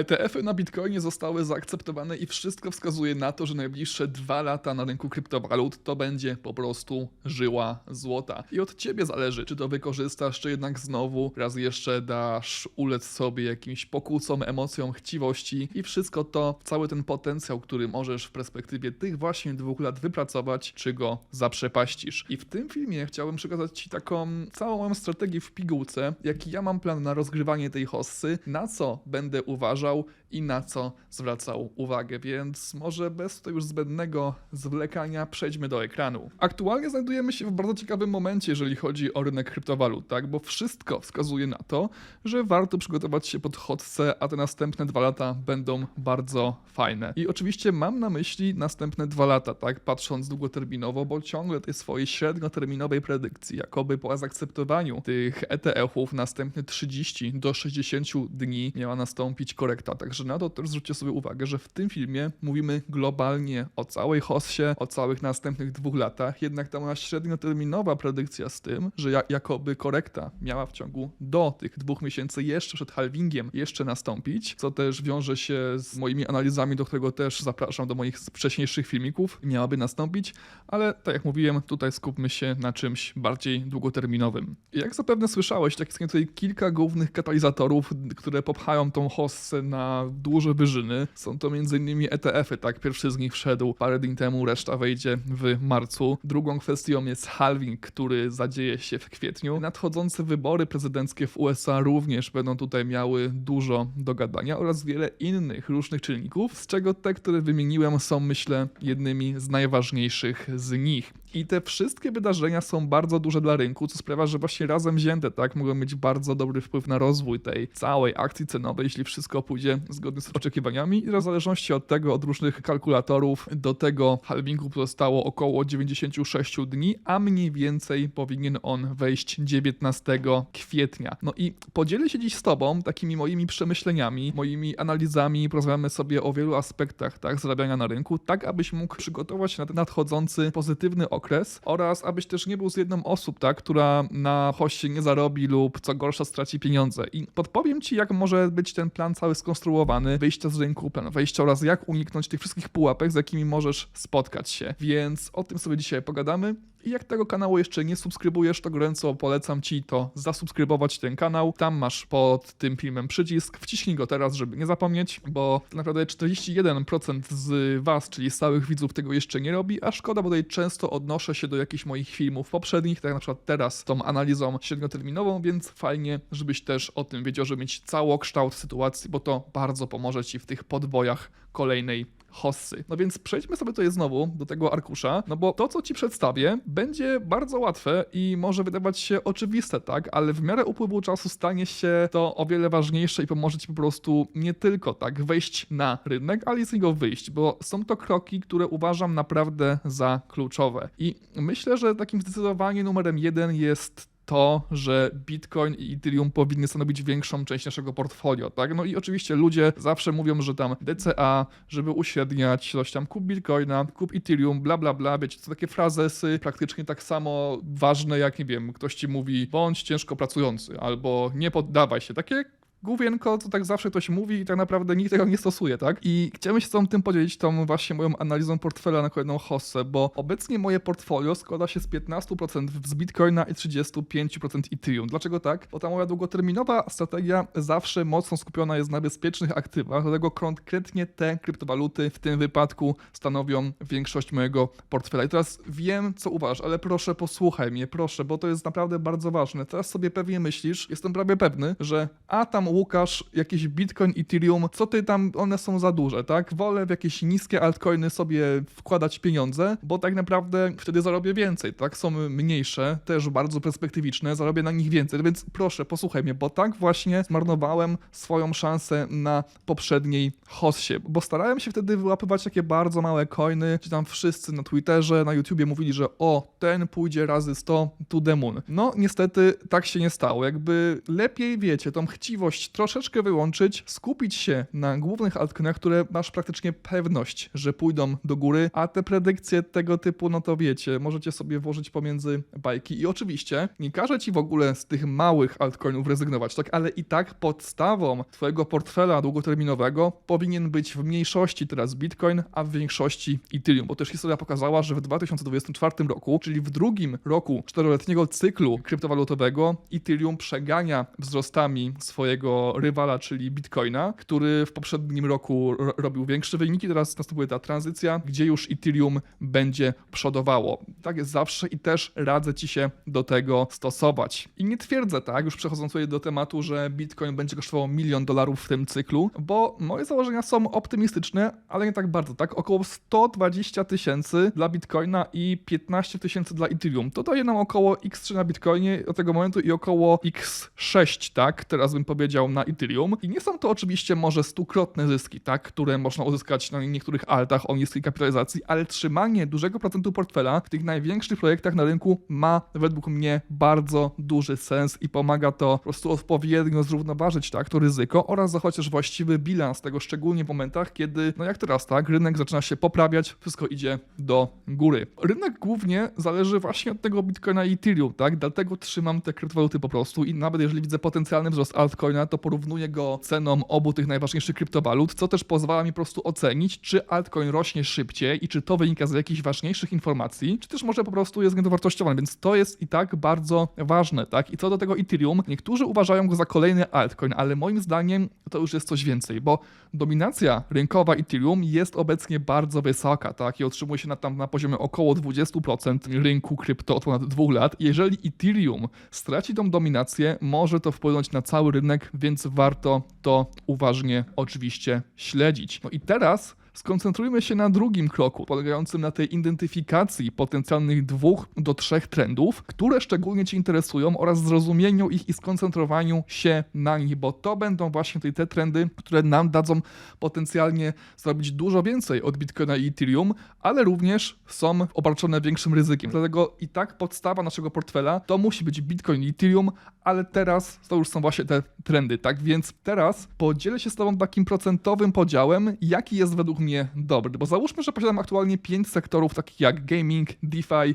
ETF-y na Bitcoinie zostały zaakceptowane i wszystko wskazuje na to, że najbliższe dwa lata na rynku kryptowalut to będzie po prostu żyła złota. I od ciebie zależy, czy to wykorzystasz, czy jednak znowu raz jeszcze dasz ulec sobie jakimś pokusom, emocjom, chciwości i wszystko to, cały ten potencjał, który możesz w perspektywie tych właśnie dwóch lat wypracować, czy go zaprzepaścisz. I w tym filmie chciałbym przekazać Ci taką całą moją strategię w pigułce, jaki ja mam plan na rozgrywanie tej hossy, na co będę uważał Portugal i na co zwracał uwagę, więc może bez to już zbędnego zwlekania przejdźmy do ekranu. Aktualnie znajdujemy się w bardzo ciekawym momencie, jeżeli chodzi o rynek kryptowalut, tak? Bo wszystko wskazuje na to, że warto przygotować się pod hotce, a te następne dwa lata będą bardzo fajne. I oczywiście mam na myśli następne dwa lata, tak? Patrząc długoterminowo, bo ciągle tej swojej średnioterminowej predykcji, jakoby po zaakceptowaniu tych ETF-ów następne 30 do 60 dni miała nastąpić korekta. Także na to też zwróćcie sobie uwagę, że w tym filmie mówimy globalnie o całej hossie, o całych następnych dwóch latach, jednak ta moja średnioterminowa predykcja z tym, że ja, jakoby korekta miała w ciągu do tych dwóch miesięcy jeszcze przed halvingiem jeszcze nastąpić, co też wiąże się z moimi analizami, do którego też zapraszam do moich wcześniejszych filmików, miałaby nastąpić, ale tak jak mówiłem, tutaj skupmy się na czymś bardziej długoterminowym. Jak zapewne słyszałeś, tak jest tutaj kilka głównych katalizatorów, które popchają tą hossę na duże wyżyny. Są to m.in. ETF-y, tak? Pierwszy z nich wszedł parę dni temu, reszta wejdzie w marcu. Drugą kwestią jest halving, który zadzieje się w kwietniu. Nadchodzące wybory prezydenckie w USA również będą tutaj miały dużo do gadania oraz wiele innych różnych czynników, z czego te, które wymieniłem są myślę jednymi z najważniejszych z nich. I te wszystkie wydarzenia są bardzo duże dla rynku, co sprawia, że właśnie razem wzięte, tak, mogą mieć bardzo dobry wpływ na rozwój tej całej akcji cenowej, jeśli wszystko pójdzie zgodnie z oczekiwaniami. I w zależności od tego, od różnych kalkulatorów, do tego halvingu pozostało około 96 dni, a mniej więcej powinien on wejść 19 kwietnia. No i podzielę się dziś z Tobą takimi moimi przemyśleniami, moimi analizami, porozmawiamy sobie o wielu aspektach, tak, zarabiania na rynku, tak abyś mógł przygotować na ten nadchodzący pozytywny okres oraz abyś też nie był z jedną osób, tak, która na hoście nie zarobi lub co gorsza straci pieniądze. I podpowiem Ci, jak może być ten plan cały skonstruowany, wyjścia z rynku, plan wejścia oraz jak uniknąć tych wszystkich pułapek, z jakimi możesz spotkać się. Więc o tym sobie dzisiaj pogadamy. I jak tego kanału jeszcze nie subskrybujesz, to gorąco polecam Ci to zasubskrybować ten kanał. Tam masz pod tym filmem przycisk. Wciśnij go teraz, żeby nie zapomnieć, bo naprawdę 41% z Was, czyli stałych widzów, tego jeszcze nie robi, a szkoda, bo tutaj często odnoszę się do jakichś moich filmów poprzednich, tak na przykład teraz tą analizą średnioterminową, więc fajnie, żebyś też o tym wiedział, żeby mieć całokształt sytuacji, bo to bardzo pomoże Ci w tych podbojach kolejnej hossy. No więc przejdźmy sobie tutaj znowu do tego arkusza, no bo to, co ci przedstawię, będzie bardzo łatwe i może wydawać się oczywiste, tak? Ale w miarę upływu czasu stanie się to o wiele ważniejsze i pomoże ci po prostu nie tylko tak wejść na rynek, ale i z niego wyjść, bo są to kroki, które uważam naprawdę za kluczowe. I myślę, że takim zdecydowanie numerem jeden jest to, że Bitcoin i Ethereum powinny stanowić większą część naszego portfolio, tak? No i oczywiście ludzie zawsze mówią, że tam DCA, żeby uśredniać, coś tam kup Bitcoina, kup Ethereum, bla bla bla, wiecie, to takie frazesy praktycznie tak samo ważne jak, nie wiem, ktoś ci mówi bądź ciężko pracujący albo nie poddawaj się, takie główienko, co tak zawsze ktoś mówi i tak naprawdę nikt tego nie stosuje, tak? I chciałem się z tym podzielić, tą właśnie moją analizą portfela na kolejną hossę, bo obecnie moje portfolio składa się z 15% z Bitcoina i 35% Ethereum. Dlaczego tak? Bo ta moja długoterminowa strategia zawsze mocno skupiona jest na bezpiecznych aktywach, dlatego konkretnie te kryptowaluty w tym wypadku stanowią większość mojego portfela. I teraz wiem, co uważasz, ale proszę posłuchaj mnie, proszę, bo to jest naprawdę bardzo ważne. Teraz sobie pewnie myślisz, jestem prawie pewny, że a tam Łukasz, jakieś Bitcoin, Ethereum, co ty tam, one są za duże, tak? Wolę w jakieś niskie altcoiny sobie wkładać pieniądze, bo tak naprawdę wtedy zarobię więcej, tak? Są mniejsze, też bardzo perspektywiczne, zarobię na nich więcej, więc proszę, posłuchaj mnie, bo tak właśnie zmarnowałem swoją szansę na poprzedniej hossie, bo starałem się wtedy wyłapywać takie bardzo małe coiny, gdzie tam wszyscy na Twitterze, na YouTubie mówili, że o, ten pójdzie razy 100 to the moon. No, niestety tak się nie stało, jakby lepiej, wiecie, tą chciwość troszeczkę wyłączyć, skupić się na głównych altcoinach, które masz praktycznie pewność, że pójdą do góry, a te predykcje tego typu, no to wiecie, możecie sobie włożyć pomiędzy bajki. I oczywiście nie każę ci w ogóle z tych małych altcoinów rezygnować, tak, ale i tak podstawą twojego portfela długoterminowego powinien być w mniejszości teraz Bitcoin, a w większości Ethereum, bo też historia pokazała, że w 2024 roku, czyli w drugim roku czteroletniego cyklu kryptowalutowego, Ethereum przegania wzrostami swojego rywala, czyli Bitcoina, który w poprzednim roku ro- robił większe wyniki. Teraz następuje ta tranzycja, gdzie już Ethereum będzie przodowało. Tak jest zawsze i też radzę ci się do tego stosować. I nie twierdzę, tak, już przechodząc tutaj do tematu, że Bitcoin będzie kosztował milion dolarów w tym cyklu, bo moje założenia są optymistyczne, ale nie tak bardzo, tak? Około 120 tysięcy dla Bitcoina i 15 tysięcy dla Ethereum. To daje nam około X3 na Bitcoinie od tego momentu i około X6, tak? Teraz bym powiedział na Ethereum. I nie są to oczywiście może stukrotne zyski, tak? Które można uzyskać na niektórych altach o niskiej kapitalizacji, ale trzymanie dużego procentu portfela w tych największych projektach na rynku ma według mnie bardzo duży sens i pomaga to po prostu odpowiednio zrównoważyć tak, to ryzyko oraz zachować właściwy bilans tego, szczególnie w momentach, kiedy, no jak teraz, tak, rynek zaczyna się poprawiać, wszystko idzie do góry. Rynek głównie zależy właśnie od tego Bitcoina i Ethereum, tak, dlatego trzymam te kryptowaluty po prostu i nawet jeżeli widzę potencjalny wzrost altcoina, to porównuję go ceną obu tych najważniejszych kryptowalut, co też pozwala mi po prostu ocenić, czy altcoin rośnie szybciej i czy to wynika z jakichś ważniejszych informacji, czy też może po prostu jest wartościowany, więc to jest i tak bardzo ważne, tak? I co do tego Ethereum, niektórzy uważają go za kolejny altcoin, ale moim zdaniem to już jest coś więcej, bo dominacja rynkowa Ethereum jest obecnie bardzo wysoka, tak? I otrzymuje się na, tam na poziomie około 20% rynku krypto od ponad dwóch lat. Jeżeli Ethereum straci tą dominację, może to wpłynąć na cały rynek, więc warto to uważnie oczywiście śledzić. No i teraz Skoncentrujmy się na drugim kroku, polegającym na tej identyfikacji potencjalnych dwóch do trzech trendów, które szczególnie Cię interesują oraz zrozumieniu ich i skoncentrowaniu się na nich, bo to będą właśnie te, te trendy, które nam dadzą potencjalnie zrobić dużo więcej od Bitcoina i Ethereum, ale również są obarczone większym ryzykiem. Dlatego i tak podstawa naszego portfela to musi być Bitcoin i Ethereum, ale teraz to już są właśnie te trendy, tak? Więc teraz podzielę się z Tobą takim procentowym podziałem, jaki jest według mnie dobry, bo załóżmy, że posiadam aktualnie pięć sektorów takich jak gaming, DeFi,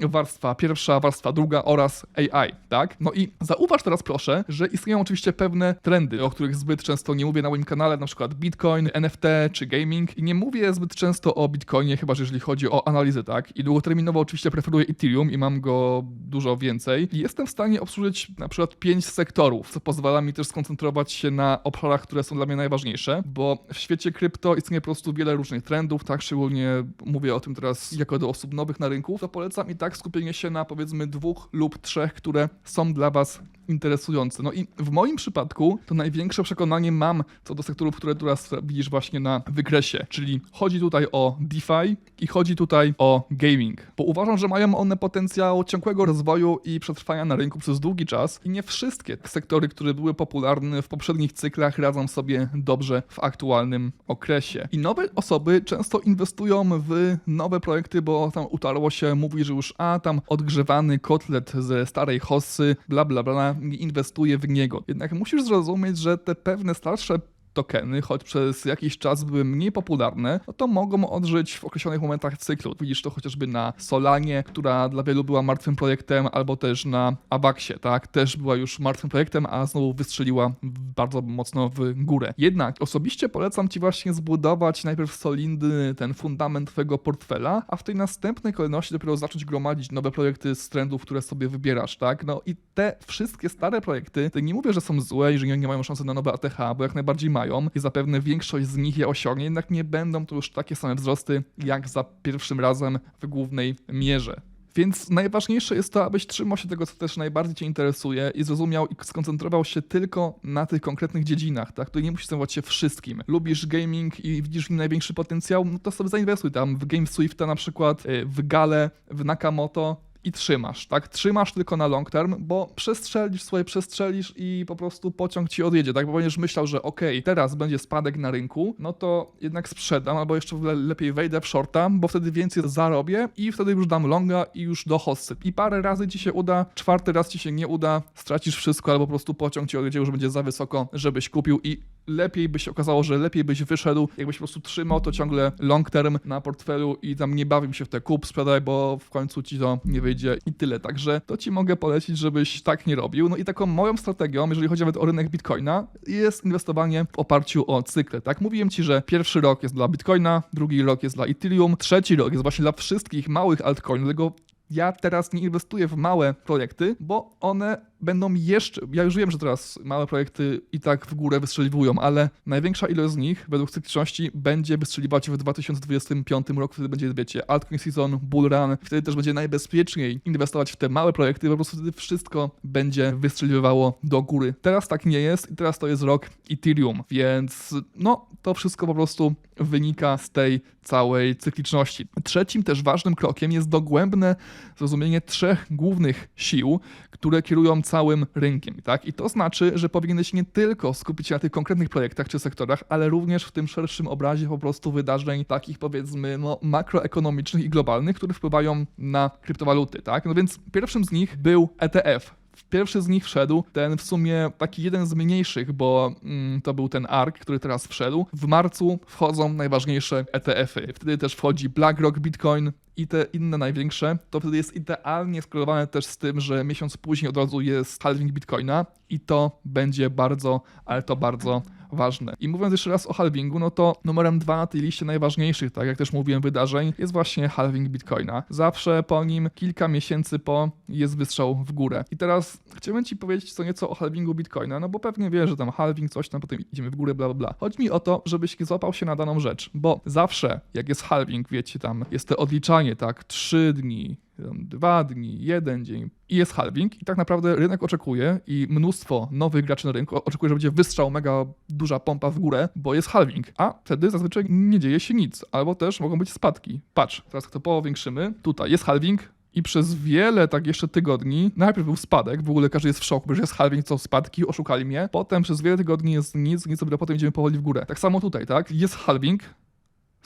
warstwa pierwsza, warstwa druga oraz AI, tak? No i zauważ teraz proszę, że istnieją oczywiście pewne trendy, o których zbyt często nie mówię na moim kanale, na przykład Bitcoin, NFT czy gaming i nie mówię zbyt często o Bitcoinie, chyba że jeżeli chodzi o analizę, tak? I długoterminowo oczywiście preferuję Ethereum i mam go dużo więcej i jestem w stanie obsłużyć na przykład pięć sektorów, co pozwala mi też skoncentrować się na obszarach, które są dla mnie najważniejsze, bo w świecie krypto istnieje po prostu wiele różnych trendów, tak, szczególnie mówię o tym teraz jako do osób nowych na rynku, to polecam i tak skupienie się na powiedzmy dwóch lub trzech, które są dla Was interesujące. No i w moim przypadku to największe przekonanie mam co do sektorów, które teraz widzisz właśnie na wykresie, czyli chodzi tutaj o DeFi i chodzi tutaj o gaming, bo uważam, że mają one potencjał ciągłego rozwoju i przetrwania na rynku przez długi czas i nie wszystkie sektory, które były popularne w poprzednich cyklach radzą sobie dobrze w aktualnym okresie. I nowe osoby często inwestują w nowe projekty, bo tam utarło się, mówi, że już a tam odgrzewany kotlet ze starej hossy, bla bla bla, inwestuje w niego. Jednak musisz zrozumieć, że te pewne starsze tokeny, choć przez jakiś czas były mniej popularne, no to mogą odżyć w określonych momentach cyklu. Widzisz to chociażby na Solanie, która dla wielu była martwym projektem, albo też na Avaxie, tak? Też była już martwym projektem, a znowu wystrzeliła bardzo mocno w górę. Jednak osobiście polecam Ci właśnie zbudować najpierw solidny ten fundament Twojego portfela, a w tej następnej kolejności dopiero zacząć gromadzić nowe projekty z trendów, które sobie wybierasz, tak? No i te wszystkie stare projekty, nie mówię, że są złe i że nie mają szansy na nowe ATH, bo jak najbardziej mają i zapewne większość z nich je osiągnie, jednak nie będą to już takie same wzrosty jak za pierwszym razem w głównej mierze. Więc najważniejsze jest to, abyś trzymał się tego, co też najbardziej Cię interesuje i zrozumiał i skoncentrował się tylko na tych konkretnych dziedzinach, tak? Tu nie musisz zajmować się wszystkim. Lubisz gaming i widzisz w nim największy potencjał, no to sobie zainwestuj tam w Game Swifta na przykład, y, w Gale, w Nakamoto i trzymasz, tak? Trzymasz tylko na long term, bo przestrzelisz swoje, przestrzelisz i po prostu pociąg ci odjedzie, tak? Bo będziesz myślał, że okej, teraz będzie spadek na rynku, no to jednak sprzedam, albo jeszcze le lepiej wejdę w shorta, bo wtedy więcej zarobię i wtedy już dam longa i już do hossy. I parę razy ci się uda, czwarty raz ci się nie uda, stracisz wszystko, albo po prostu pociąg ci odjedzie, już będzie za wysoko, żebyś kupił i lepiej by się okazało, że lepiej byś wyszedł, jakbyś po prostu trzymał to ciągle long term na portfelu i tam nie bawił się w te kup, sprzedaj, bo w końcu ci to nie wyjdzie i tyle. Także to ci mogę polecić, żebyś tak nie robił. No i taką moją strategią, jeżeli chodzi nawet o rynek Bitcoina, jest inwestowanie w oparciu o cykle. Tak, mówiłem ci, że pierwszy rok jest dla Bitcoina, drugi rok jest dla Ethereum, trzeci rok jest właśnie dla wszystkich małych altcoinów, dlatego ja teraz nie inwestuję w małe projekty, bo one będą jeszcze. Ja już wiem, że teraz małe projekty i tak w górę wystrzeliwują, ale największa ilość z nich, według cykliczności, będzie wystrzeliwać w 2025 roku. Wtedy będzie, wiecie, altcoin season, bull run. Wtedy też będzie najbezpieczniej inwestować w te małe projekty, po prostu wtedy wszystko będzie wystrzeliwało do góry. Teraz tak nie jest i teraz to jest rok Ethereum, więc no, to wszystko po prostu wynika z tej całej cykliczności. Trzecim też ważnym krokiem jest dogłębne zrozumienie trzech głównych sił, które kierują całym rynkiem. Tak? I to znaczy, że powinieneś nie tylko skupić się na tych konkretnych projektach czy sektorach, ale również w tym szerszym obrazie po prostu wydarzeń takich powiedzmy no, makroekonomicznych i globalnych, które wpływają na kryptowaluty. Tak? No więc pierwszym z nich był ETF. Pierwszy z nich wszedł, ten w sumie taki jeden z mniejszych, bo mm, to był ten ARK, który teraz wszedł. W marcu wchodzą najważniejsze ETF-y. Wtedy też wchodzi BlackRock Bitcoin, i te inne największe, to wtedy jest idealnie skorelowane też z tym, że miesiąc później od razu jest halving Bitcoina i to będzie bardzo, ale to bardzo ważne. I mówiąc jeszcze raz o halvingu, no to numerem dwa na tej liście najważniejszych, tak jak też mówiłem, wydarzeń jest właśnie halving Bitcoina. Zawsze po nim, kilka miesięcy po, jest wystrzał w górę. I teraz chciałbym Ci powiedzieć co nieco o halvingu Bitcoina, no bo pewnie wiesz, że tam halving, coś tam, potem idziemy w górę, bla, bla, bla. Chodzi mi o to, żebyś złapał się na daną rzecz, bo zawsze, jak jest halving, wiecie, tam jest to odliczanie, tak, trzy dni, dwa dni, jeden dzień i jest halving i tak naprawdę rynek oczekuje i mnóstwo nowych graczy na rynku oczekuje, że będzie wystrzał, mega duża pompa w górę, bo jest halving, a wtedy zazwyczaj nie dzieje się nic, albo też mogą być spadki. Patrz, teraz to powiększymy, tutaj jest halving, i przez wiele tak jeszcze tygodni, najpierw był spadek, w ogóle każdy jest w szoku, że jest halving, co spadki, oszukali mnie. Potem przez wiele tygodni jest nic, nic, a potem idziemy powoli w górę. Tak samo tutaj, tak? Jest halving,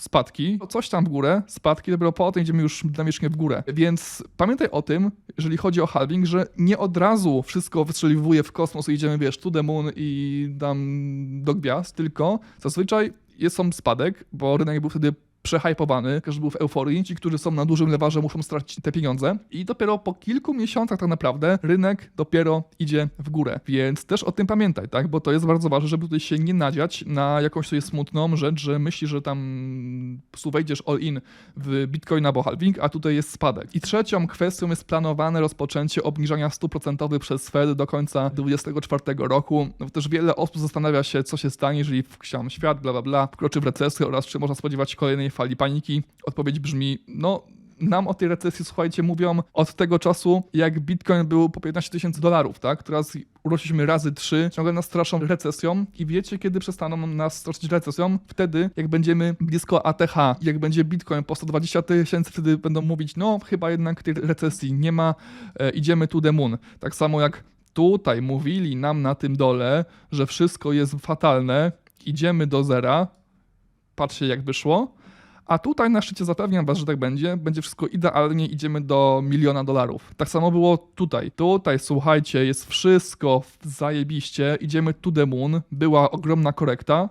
spadki, coś tam w górę, spadki, dopiero potem idziemy już dynamicznie w górę. Więc pamiętaj o tym, jeżeli chodzi o halving, że nie od razu wszystko wystrzeliwuje w kosmos i idziemy, wiesz, to the i dam do gwiazd, tylko zazwyczaj jest są spadek, bo rynek był wtedy przehypowany, każdy był w euforii. Ci, którzy są na dużym lewarze, muszą stracić te pieniądze. I dopiero po kilku miesiącach tak naprawdę rynek dopiero idzie w górę. Więc też o tym pamiętaj, tak? Bo to jest bardzo ważne, żeby tutaj się nie nadziać na jakąś sobie smutną rzecz, że myślisz, że tam po wejdziesz all in w Bitcoin albo halving, a tutaj jest spadek. I trzecią kwestią jest planowane rozpoczęcie obniżania stóp procentowych przez Fed do końca 2024 roku. No, też wiele osób zastanawia się, co się stanie, jeżeli świat, bla bla bla, wkroczy w recesję oraz czy można spodziewać się kolejnej fali paniki? Odpowiedź brzmi, no nam o tej recesji, słuchajcie, mówią od tego czasu, jak Bitcoin był po 15 tysięcy dolarów, tak? Teraz urośliśmy razy trzy, ciągle nas straszą recesją i wiecie, kiedy przestaną nas straszyć recesją? Wtedy, jak będziemy blisko ATH, jak będzie Bitcoin po 120 tysięcy, wtedy będą mówić, no chyba jednak tej recesji nie ma, e, idziemy to the moon. Tak samo jak tutaj mówili nam na tym dole, że wszystko jest fatalne, idziemy do zera, patrzcie jak wyszło, a tutaj na szczycie zapewniam was, że tak będzie. Będzie wszystko idealnie, idziemy do miliona dolarów. Tak samo było tutaj. Tutaj, słuchajcie, jest wszystko zajebiście. Idziemy to the moon. Była ogromna korekta.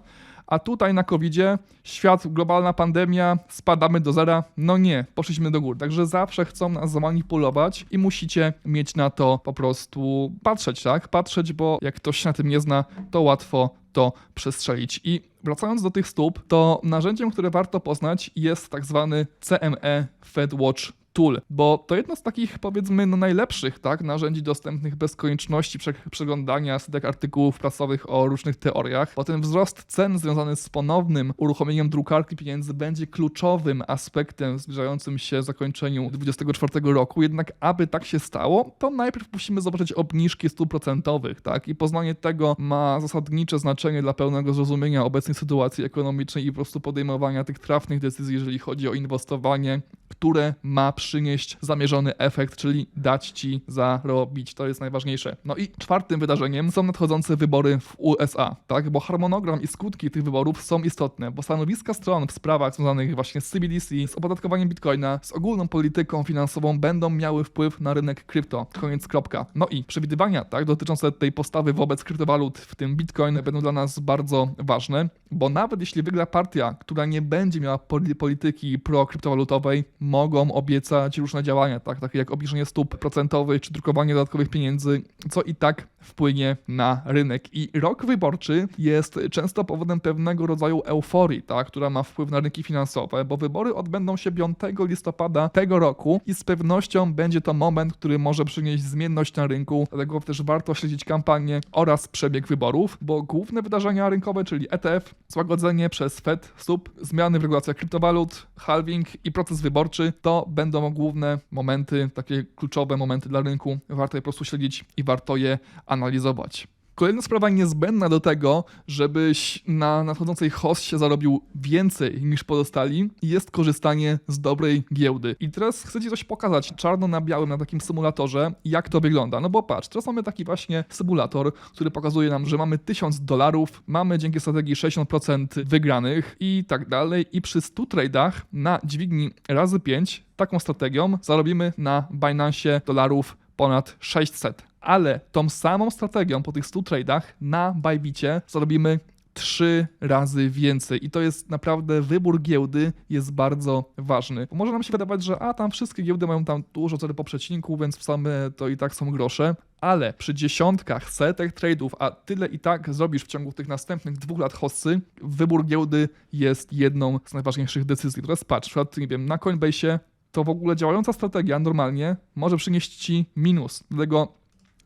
A tutaj na COVID-zie świat, globalna pandemia, spadamy do zera. No nie, poszliśmy do góry. Także zawsze chcą nas zamanipulować i musicie mieć na to po prostu patrzeć, tak? Patrzeć, bo jak ktoś się na tym nie zna, to łatwo to przestrzelić. I wracając do tych stóp, to narzędziem, które warto poznać jest tak zwany CME FedWatch Tool, bo to jedno z takich powiedzmy no, najlepszych tak, narzędzi dostępnych bez konieczności przeglądania setek artykułów prasowych o różnych teoriach, bo ten wzrost cen związany z ponownym uruchomieniem drukarki pieniędzy będzie kluczowym aspektem zbliżającym się zakończeniu 2024 roku, jednak aby tak się stało, to najpierw musimy zobaczyć obniżki stóp procentowych, tak, i poznanie tego ma zasadnicze znaczenie dla pełnego zrozumienia obecnej sytuacji ekonomicznej i po prostu podejmowania tych trafnych decyzji, jeżeli chodzi o inwestowanie które ma przynieść zamierzony efekt, czyli dać ci zarobić. To jest najważniejsze. No i czwartym wydarzeniem są nadchodzące wybory w USA, tak? Bo harmonogram i skutki tych wyborów są istotne, bo stanowiska stron w sprawach związanych właśnie z CBDC, z opodatkowaniem bitcoina, z ogólną polityką finansową będą miały wpływ na rynek krypto. Koniec kropka. No i przewidywania, tak, dotyczące tej postawy wobec kryptowalut, w tym bitcoin, będą dla nas bardzo ważne, bo nawet jeśli wygra partia, która nie będzie miała poli- polityki pro-kryptowalutowej, mogą obiecać różne działania, tak, takie jak obniżenie stóp procentowych czy drukowanie dodatkowych pieniędzy, co i tak wpłynie na rynek. I rok wyborczy jest często powodem pewnego rodzaju euforii, tak, która ma wpływ na rynki finansowe, bo wybory odbędą się 5 listopada tego roku i z pewnością będzie to moment, który może przynieść zmienność na rynku, dlatego też warto śledzić kampanię oraz przebieg wyborów, bo główne wydarzenia rynkowe, czyli ETF, złagodzenie przez Fed stóp, zmiany w regulacjach kryptowalut, halving i proces wyborczy, to będą główne momenty, takie kluczowe momenty dla rynku. Warto je po prostu śledzić i warto je analizować. Kolejna sprawa niezbędna do tego, żebyś na nadchodzącej hostie zarobił więcej niż pozostali, jest korzystanie z dobrej giełdy. I teraz chcę Ci coś pokazać czarno na białym na takim symulatorze, jak to wygląda. No bo patrz, teraz mamy taki właśnie symulator, który pokazuje nam, że mamy 1000 dolarów, mamy dzięki strategii 60% wygranych i tak dalej. I przy 100 trade'ach na dźwigni razy 5 taką strategią zarobimy na Binance dolarów ponad 600 ale tą samą strategią po tych 100 trade'ach na Bybicie zarobimy trzy razy więcej i to jest naprawdę wybór giełdy jest bardzo ważny. Bo może nam się wydawać, że a tam wszystkie giełdy mają tam dużo co po przecinku, więc w sumie to i tak są grosze, ale przy dziesiątkach, setek trade'ów, a tyle i tak zrobisz w ciągu tych następnych dwóch lat hossy, wybór giełdy jest jedną z najważniejszych decyzji. Teraz patrz, na przykład, nie wiem, na Coinbase to w ogóle działająca strategia normalnie może przynieść ci minus. Dlatego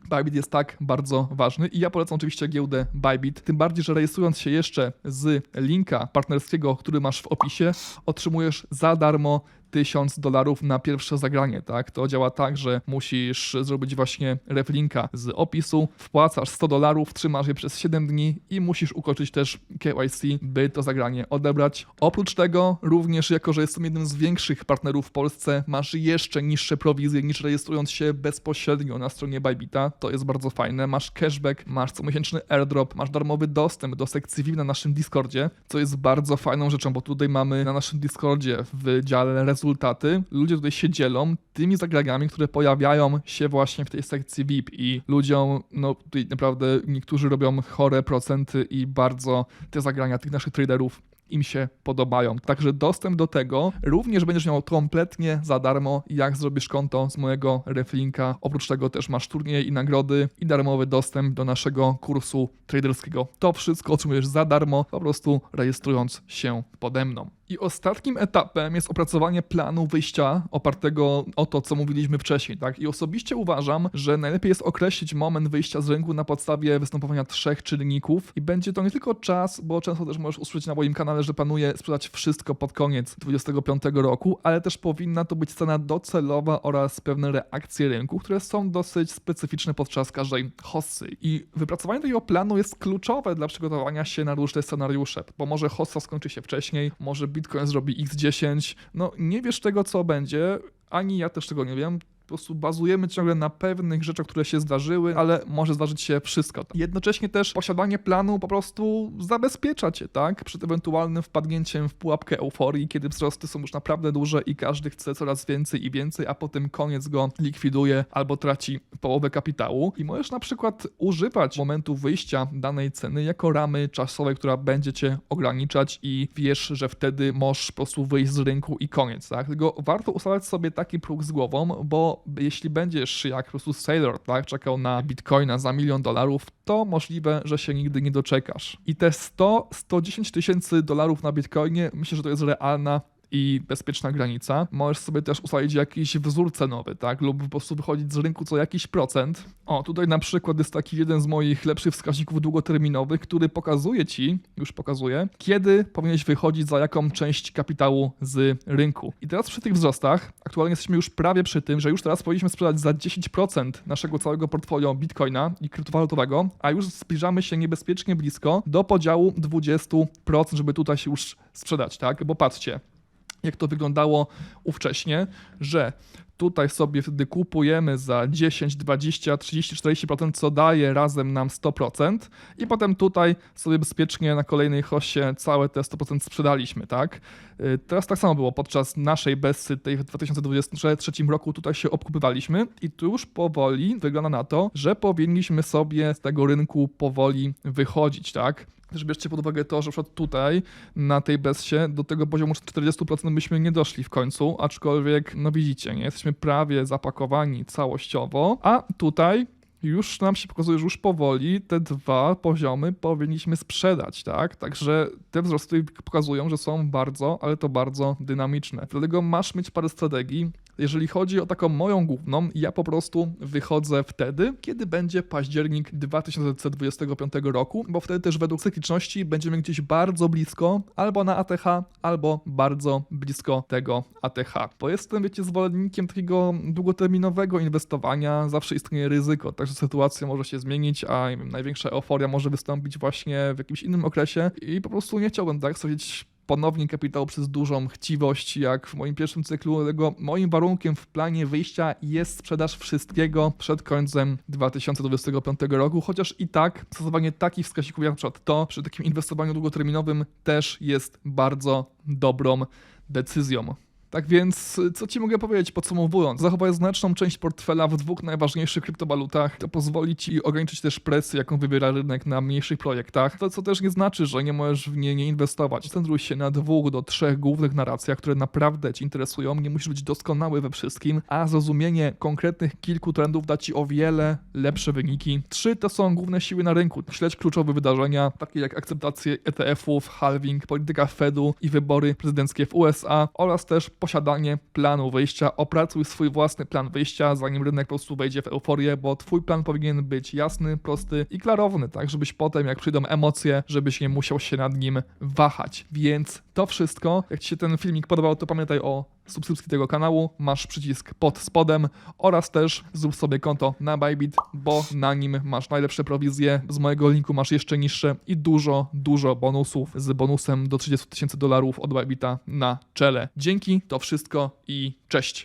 Bybit jest tak bardzo ważny i ja polecam oczywiście giełdę Bybit, tym bardziej, że rejestrując się jeszcze z linka partnerskiego, który masz w opisie, otrzymujesz za darmo 1000 dolarów na pierwsze zagranie, tak? To działa tak, że musisz zrobić właśnie reflinka z opisu, wpłacasz 100 dolarów, trzymasz je przez 7 dni i musisz ukończyć też KYC, by to zagranie odebrać. Oprócz tego, również jako, że jestem jednym z większych partnerów w Polsce, masz jeszcze niższe prowizje niż rejestrując się bezpośrednio na stronie Bybita. To jest bardzo fajne. Masz cashback, masz comiesięczny airdrop, masz darmowy dostęp do sekcji VIP na naszym Discordzie, co jest bardzo fajną rzeczą, bo tutaj mamy na naszym Discordzie w dziale rezultaty rezultaty, ludzie tutaj się dzielą tymi zagraniami, które pojawiają się właśnie w tej sekcji VIP i ludziom, no tutaj naprawdę niektórzy robią chore procenty i bardzo te zagrania tych naszych traderów im się podobają. Także dostęp do tego również będziesz miał kompletnie za darmo, jak zrobisz konto z mojego reflinka. Oprócz tego też masz turnieje i nagrody i darmowy dostęp do naszego kursu traderskiego. To wszystko otrzymujesz za darmo, po prostu rejestrując się pode mną. I ostatnim etapem jest opracowanie planu wyjścia opartego o to, co mówiliśmy wcześniej, tak? I osobiście uważam, że najlepiej jest określić moment wyjścia z rynku na podstawie występowania trzech czynników i będzie to nie tylko czas, bo często też możesz usłyszeć na moim kanale, że planuję sprzedać wszystko pod koniec 2025 roku, ale też powinna to być cena docelowa oraz pewne reakcje rynku, które są dosyć specyficzne podczas każdej hossy. I wypracowanie tego planu jest kluczowe dla przygotowania się na różne scenariusze, bo może hossa skończy się wcześniej, może Bitcoin zrobi x10, no nie wiesz tego, co będzie, ani ja też tego nie wiem po prostu bazujemy ciągle na pewnych rzeczach, które się zdarzyły, ale może zdarzyć się wszystko. Jednocześnie też posiadanie planu po prostu zabezpiecza cię, tak? Przed ewentualnym wpadnięciem w pułapkę euforii, kiedy wzrosty są już naprawdę duże i każdy chce coraz więcej i więcej, a potem koniec go likwiduje albo traci połowę kapitału. I możesz na przykład używać momentu wyjścia danej ceny jako ramy czasowej, która będzie cię ograniczać i wiesz, że wtedy możesz po prostu wyjść z rynku i koniec, tak? Tylko warto ustalać sobie taki próg z głową, bo jeśli będziesz jak po prostu Sailor, tak, czekał na bitcoina za milion dolarów, to możliwe, że się nigdy nie doczekasz. I te 100-110 tysięcy dolarów na bitcoinie, myślę, że to jest realna i bezpieczna granica. Możesz sobie też ustalić jakiś wzór cenowy, tak? Lub po prostu wychodzić z rynku co jakiś procent. O, tutaj na przykład jest taki jeden z moich lepszych wskaźników długoterminowych, który pokazuje ci, już pokazuje, kiedy powinieneś wychodzić za jaką część kapitału z rynku. I teraz przy tych wzrostach, aktualnie jesteśmy już prawie przy tym, że już teraz powinniśmy sprzedać za 10% naszego całego portfolio bitcoina i kryptowalutowego, a już zbliżamy się niebezpiecznie blisko do podziału 20%, żeby tutaj się już sprzedać, tak? Bo patrzcie, jak to wyglądało ówcześnie, że tutaj sobie wtedy kupujemy za 10, 20, 30, 40%, co daje razem nam 100% i potem tutaj sobie bezpiecznie na kolejnej hoście całe te 100% sprzedaliśmy, tak? Y, Teraz tak samo było podczas naszej Bessy tej w 2023 roku tutaj się obkupywaliśmy i tu już powoli wygląda na to, że powinniśmy sobie z tego rynku powoli wychodzić, tak? Też bierzcie pod uwagę to, że na tutaj na tej Bessie do tego poziomu 40% byśmy nie doszli w końcu, aczkolwiek no widzicie, nie jesteśmy prawie zapakowani całościowo, a tutaj już nam się pokazuje, że już powoli te dwa poziomy powinniśmy sprzedać, tak? Także te wzrosty pokazują, że są bardzo, ale to bardzo dynamiczne. Dlatego masz mieć parę strategii. Jeżeli chodzi o taką moją główną, ja po prostu wychodzę wtedy, kiedy będzie październik 2025 roku, bo wtedy też według cykliczności będziemy gdzieś bardzo blisko albo na ATH, albo bardzo blisko tego ATH. Bo jestem, wiecie, zwolennikiem takiego długoterminowego inwestowania, zawsze istnieje ryzyko, także sytuacja może się zmienić, a wiem, największa euforia może wystąpić właśnie w jakimś innym okresie i po prostu nie chciałbym tak stracić ponownie kapitału przez dużą chciwość, jak w moim pierwszym cyklu. Dlatego moim warunkiem w planie wyjścia jest sprzedaż wszystkiego przed końcem 2025 roku, chociaż i tak stosowanie takich wskaźników jak na przykład to przy takim inwestowaniu długoterminowym też jest bardzo dobrą decyzją. Tak więc, co ci mogę powiedzieć podsumowując? Zachowaj znaczną część portfela w dwóch najważniejszych kryptowalutach. To pozwoli ci ograniczyć też presję, jaką wywiera rynek na mniejszych projektach. To co też nie znaczy, że nie możesz w nie nie inwestować. Centruj się na dwóch do trzech głównych narracjach, które naprawdę ci interesują. Nie musisz być doskonały we wszystkim, a zrozumienie konkretnych kilku trendów da ci o wiele lepsze wyniki. Trzy to są główne siły na rynku. Śledź kluczowe wydarzenia, takie jak akceptację ETF-ów, halving, polityka Fedu i wybory prezydenckie w USA oraz też posiadanie planu wyjścia. Opracuj swój własny plan wyjścia, zanim rynek po prostu wejdzie w euforię, bo twój plan powinien być jasny, prosty i klarowny, tak, żebyś potem, jak przyjdą emocje, żebyś nie musiał się nad nim wahać. Więc to wszystko. Jak ci się ten filmik podobał, to pamiętaj o subskrypcji tego kanału, masz przycisk pod spodem oraz też zrób sobie konto na Bybit, bo na nim masz najlepsze prowizje, z mojego linku masz jeszcze niższe i dużo, dużo bonusów z bonusem do 30 tysięcy dolarów od Bybita na czele. Dzięki, to wszystko i cześć!